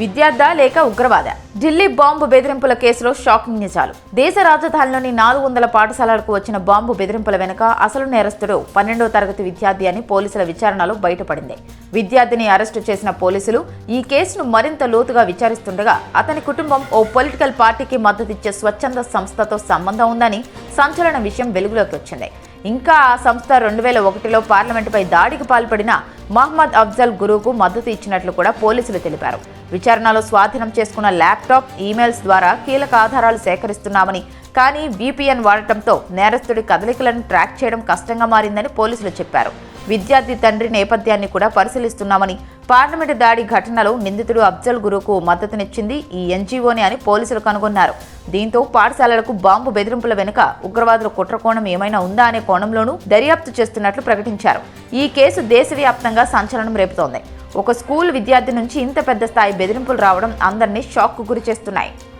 విద్యార్థ లేక ఉగ్రవాద? ఢిల్లీ బాంబు బెదిరింపుల కేసులో షాకింగ్ నిజాలు. దేశ రాజధానిలోని నాలుగు వందల పాఠశాలలకు వచ్చిన బాంబు బెదిరింపుల వెనుక అసలు నేరస్తుడు పన్నెండో తరగతి విద్యార్థి అని పోలీసుల విచారణలో బయటపడింది. విద్యార్థిని అరెస్టు చేసిన పోలీసులు ఈ కేసును మరింత లోతుగా విచారిస్తుండగా అతని కుటుంబం ఓ పొలిటికల్ పార్టీకి మద్దతిచ్చే స్వచ్ఛంద సంస్థతో సంబంధం ఉందని సంచలన విషయం వెలుగులోకి వచ్చింది. ఇంకా ఆ సంస్థ రెండు వేల ఒకటిలో పార్లమెంటుపై దాడికి పాల్పడిన మహమ్మద్ అఫ్జల్ గురువుకు మద్దతు ఇచ్చినట్లు కూడా పోలీసులు తెలిపారు. విచారణలో స్వాధీనం చేసుకున్న ల్యాప్టాప్ ఈమెయిల్స్ ద్వారా కీలక ఆధారాలు సేకరిస్తున్నామని కానీ VPN వాడటంతో నేరస్తుడి కదలికలను ట్రాక్ చేయడం కష్టంగా మారిందని పోలీసులు చెప్పారు. విద్యార్థి తండ్రి నేపథ్యాన్ని కూడా పరిశీలిస్తున్నామని పార్లమెంటు దాడి ఘటనలో నిందితుడు అఫ్జల్ గురుకు మద్దతునిచ్చింది ఈ ఎన్జీఓనే అని పోలీసులు కనుగొన్నారు. దీంతో పాఠశాలలకు బాంబు బెదిరింపుల వెనుక ఉగ్రవాదుల కుట్రకోణం ఏమైనా ఉందా అనే కోణంలోనూ దర్యాప్తు చేస్తున్నట్లు ప్రకటించారు. ఈ కేసు దేశవ్యాప్తంగా సంచలనం రేపుతోంది. ఒక స్కూల్ విద్యార్థి నుంచి ఇంత పెద్ద స్థాయి బెదిరింపులు రావడం అందరినీ షాక్కు గురి చేస్తున్నాయి